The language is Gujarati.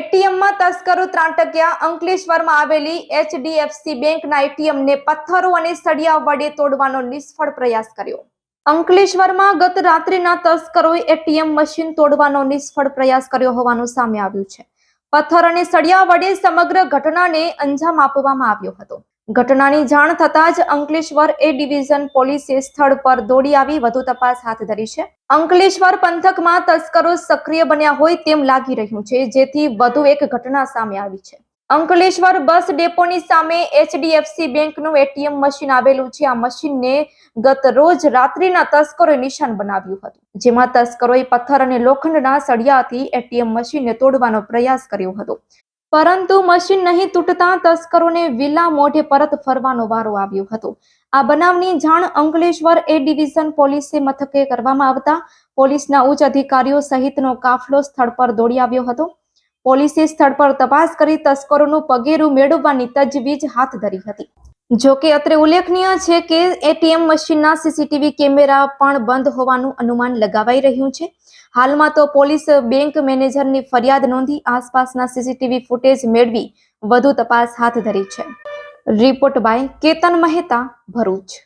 એટીએમમાં તસ્કરો ત્રાટક્યા. અંકલેશ્વરમાં આવેલી એચડીએફસી બેંકના એટીએમને પથ્થરો અને સળિયા વડે તોડવાનો નિષ્ફળ પ્રયાસ કર્યો. અંકલેશ્વરમાં ગત રાત્રિના તસ્કરોએ એટીએમ મશીન તોડવાનો નિષ્ફળ પ્રયાસ કર્યો હોવાનું સામે આવ્યું છે. પથ્થર અને સળિયા વડે સમગ્ર ઘટનાને અંજામ આપવામાં આવ્યો હતો. ઘટનાની જાણ થતાં જ અંકલેશ્વર એ ડિવિઝન પોલીસે સ્થળ પર દોડી આવી, વધુ તપાસ હાથ ધરી છે. અંકલેશ્વર પંથકમાં તસ્કરો સક્રિય બન્યા હોય તેમ લાગી રહ્યું છે, જેથી વધુ એક ઘટના સામે આવી છે. અંકલેશ્વર બસ ડેપોની સામે એચડીએફસી બેંકનું એટીએમ મશીન આવેલું છે. આ મશીનને ગત રોજ રાત્રિના તસ્કરોએ નિશાન બનાવ્યું હતું, જેમાં તસ્કરોએ પથ્થર અને લોખંડના સળિયાથી એટીએમ મશીનને તોડવાનો પ્રયાસ કર્યો હતો. પરંતુ મશીન નહીં તૂટતા તસ્કરોને વિલા મોઢે પરત ફરવાનો વારો આવ્યો હતો. આ બનાવની જાણ અંકલેશ્વર એ ડિવિઝન પોલીસે મથકે કરવામાં આવતા પોલીસના ઉચ્ચ અધિકારીઓ સહિતનો કાફલો સ્થળ પર દોડી આવ્યો હતો. પોલીસે સ્થળ પર તપાસ કરી તસ્કરોનું પગેરું મેળવવાની તજવીજ હાથ ધરી હતી. જો કે અત્રે ઉલ્લેખનીય છે કે એટીએમ મશીનના સીસીટીવી કેમેરા પણ બંધ હોવાનું અનુમાન લગાવાઈ રહ્યું છે. હાલમાં તો પોલીસ બેંક મેનેજરની ફરિયાદ નોંધી આસપાસના સીસીટીવી ફૂટેજ મેળવી વધુ તપાસ હાથ ધરી છે. Report by Ketan Mehta Bharuch.